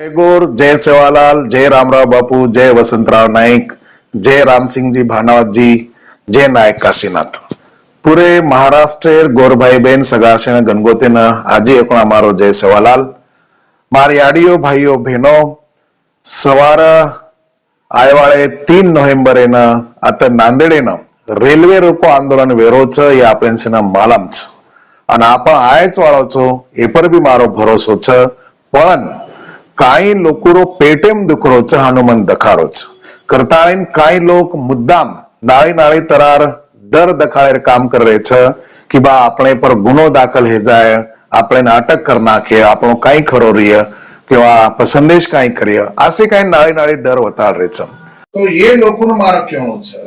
जय गोर जय सेवालाल जय रामराव बापू जय वसंतराव नाईक जय रामसिंह जी भानावत जी जय नायक काशीनाथ पूरे महाराष्ट्र ગોરભાઈ બેન સગાસેણ ગણગોતેન આજે એકણ અમારો જય સેવાલાલ મારી આડીઓ ભાઈઓ બહેનો સવાર આયવાળે તીન નોવેમ્બરે आता नांदेडेन રેલવે રોકો આંદોલન વેરો છે એ આપણે છે માલમ છે અને આપણ આયચ વાળો છો એ પર બી મારો ભરોસો છે પણ કાંઈ લોકો પેટેમ દુખરો છે હનુમન દખારો છે કરતાળીન કાંઈ લોક મુદ્દામ નાળી નાળી તરાર ડર દખાડે કામ કરે છે કે બા આપણે પર ગુનો દાખલ હે જાય આપણે અટક કર નાખે આપણો કાંઈ ખરો રહીએ किंवा आपण संदेश કાંઈ કરીએ આસે કાંઈ નાળી નાળી ડર વતાડ છે તો એ લોકોનું મારો કહેવું છે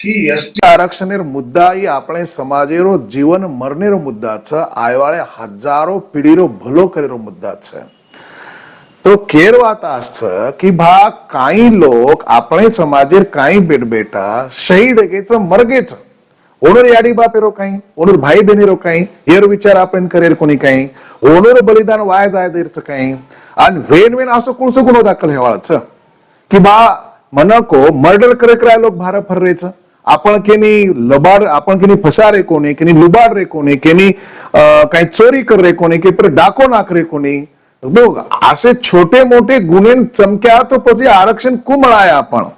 કે એસટી આરક્ષણેર મુદ્દા એ આપણે સમાજેરો જીવન મરનેરો મુદ્દા છે આયવાળે હજારો પીઢીરો ભલો કરેલો મુદ્દા છે તો કેર વાત આસ છે की भा काही लोक આપણે समाजेर काही बेट बेटा शहीद हेगेच मरगेच ओनर याडी बापेरो काही ओनर भाई बहिणीरो काही हेर विचार आपण करेल कोणी काही ओनर बलिदान वाया जाय देरचं काही आणि वेन वेन असं कोणसं गुन्हो दाखल हेवाळच की बा मनको मर्डर करे कराय लोक भार फर्रेच आपण केनी लबाड आपण केनी फसा रे कोणी केनी लुबाड रे कोणी केनी अं, काही चोरी कर रे कोणी કે પર ડાકો નાખ રે કોની તો આસે છોટે મોટે ગુને ચમક્યા તો પછી આરક્ષણ કુ મળાય આપણ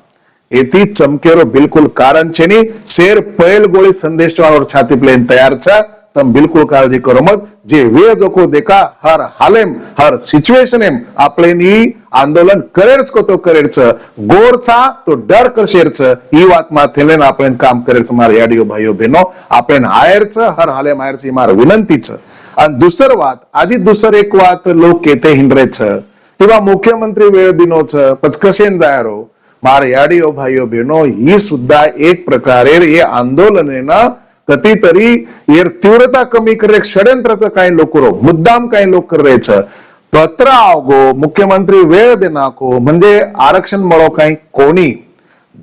એથી ચમકેરો બિલકુલ કારણ છે ની શેર પહેલ ગોળી સંદેશ વાળો છાતી પ્લેન તૈયાર છે તમે બિલકુલ કાળજી કરો મત જે વે જોકો દેખા હર હાલેમ હર સિચ્યુએશન એમ આપણે ની આંદોલન કરેર જ તો કરેર છે ગોર છા તો ડર કરશેર છે ઈ વાતમાં થઈને આપણે કામ કરેર છે મારા યાડીઓ ભાઈઓ બહેનો આપણે હાયર છે હર હાલેમ હાયર છે ઈ મારી વિનંતી છે आणि दुसर વાત આજે दुसर एक વાત लोक केते हिंडरे છે किंवा मुख्यमंत्री वेळ दिनो छ पचकशेन जायरो मार याडियो भाईयो बहिणो ही सुद्धा एक प्रकारे हे आंदोलनेनं कधीतरी तीव्रता कमी करय एक षड्यंत्र च काही लोक रो मुद्दाम काही लोक रहेच पत्र आवगो मुख्यमंत्री वेळ देनाको म्हणजे आरक्षण मळो काही कोणी.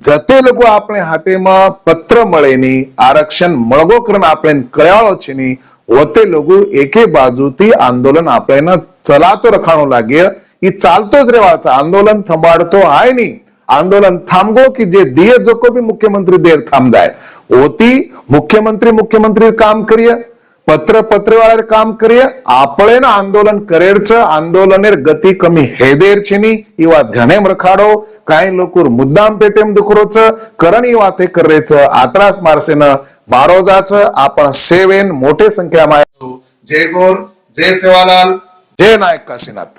जते लघो आपणे हाते मा पत्र मळे नी आरक्षण मळगो करण आपेन कळयाळो छि नी होते लघु एके बाजू ती आंदोलन आपणे चलातो रखाणो लागे. ही चालतोच रेवाचा आंदोलन थंबाडतो आहे नाही આંદોલન થાંબગો की जे दिय जोको बी मुख्यमंत्री देर थांब जाय ओती मुख्यमंत्री मुख्यमंत्री काम करिये पत्र पत्रवाळार काम करिये આપણે આંદોલન કરેર છે આંદોલનેર ગતિ કમી હેદેર છે ની એ વાત ધ્યાનેમ રખાડો કાંઈ લોકો મુદ્દામ પેટેમ દુખરો છે કરણ એ વાતે કરે છે આત્રાસ મારશે ન મારો જા છે આપણ સેવેન મોટે સંખ્યામાં આવ્યો. જય ગોર જય સેવાલાલ જય નાયક કાશીનાથ